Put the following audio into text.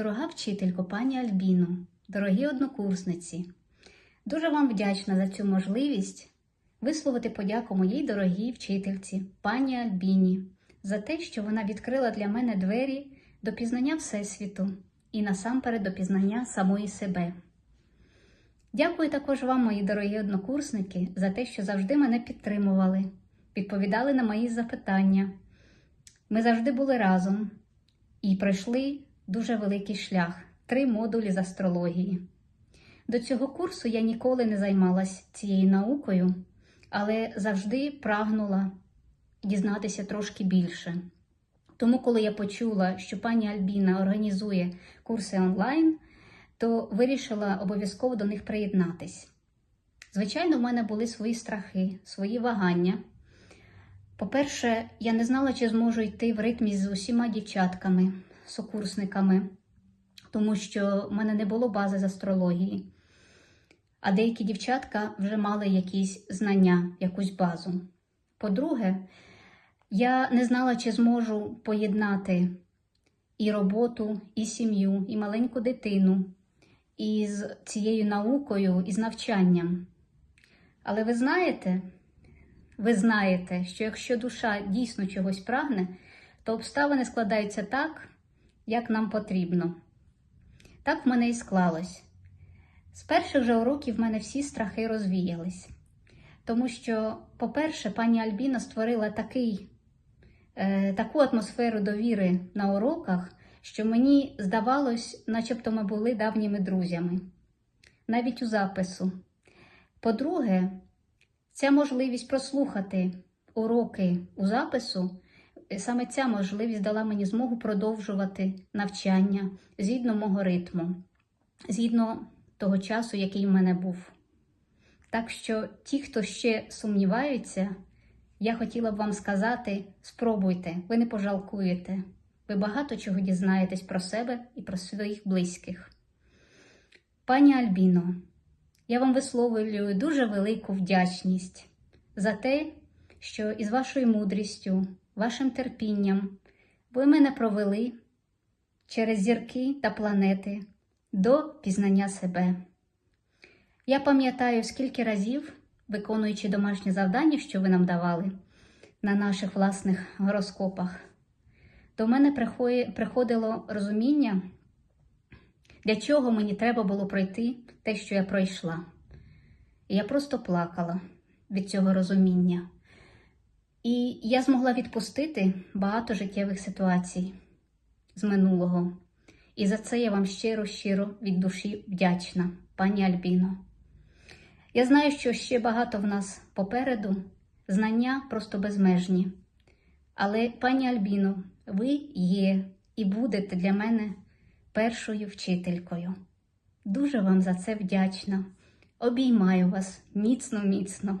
Дорога вчителько, пані Альбіно, дорогі однокурсниці, дуже вам вдячна за цю можливість висловити подяку моїй дорогій вчительці, пані Альбіні, за те, що вона відкрила для мене двері до пізнання Всесвіту і насамперед до пізнання самої себе. Дякую також вам, мої дорогі однокурсники, за те, що завжди мене підтримували, відповідали на мої запитання. Ми завжди були разом і пройшли дуже великий шлях три модулі з астрології. До цього курсу я ніколи не займалась цією наукою, але завжди прагнула дізнатися трошки більше. Тому, коли я почула, що пані Альбіна організує курси онлайн, то вирішила обов'язково до них приєднатись. Звичайно, в мене були свої страхи, свої вагання. По-перше, я не знала, чи зможу йти в ритмі з усіма дівчатками, сокурсниками, тому що в мене не було бази з астрології. А деякі дівчатка вже мали якісь знання, якусь базу. По-друге, я не знала, чи зможу поєднати і роботу, і сім'ю, і маленьку дитину із цією наукою, і з навчанням. Але ви знаєте, ви знаєте, що якщо душа дійсно чогось прагне, то обставини складаються так, як нам потрібно. Так в мене і склалось. З перших же уроків в мене всі страхи розвіялись. Тому що, по-перше, пані Альбіна створила такий, е, таку атмосферу довіри на уроках, що мені здавалось, начебто ми були давніми друзями, навіть у запису. По-друге, ця можливість прослухати уроки у запису, саме ця можливість дала мені змогу продовжувати навчання згідно мого ритму, згідно того часу, який в мене був. Так що ті, хто ще сумніваються, я хотіла б вам сказати: спробуйте, ви не пожалкуєте, ви багато чого дізнаєтесь про себе і про своїх близьких. Пані Альбіно, я вам висловлюю дуже велику вдячність за те, що із вашою мудрістю, вашим терпінням ви мене провели через зірки та планети до пізнання себе. Я пам'ятаю, скільки разів, виконуючи домашні завдання, що ви нам давали на наших власних гороскопах, до мене приходило розуміння, для чого мені треба було пройти те, що я пройшла. І я просто плакала від цього розуміння. І я змогла відпустити багато життєвих ситуацій з минулого. І за це я вам щиро-щиро від душі вдячна, пані Альбіно. Я знаю, що ще багато в нас попереду, знання просто безмежні. Але, пані Альбіно, ви є і будете для мене першою вчителькою. Дуже вам за це вдячна. Обіймаю вас міцно-міцно.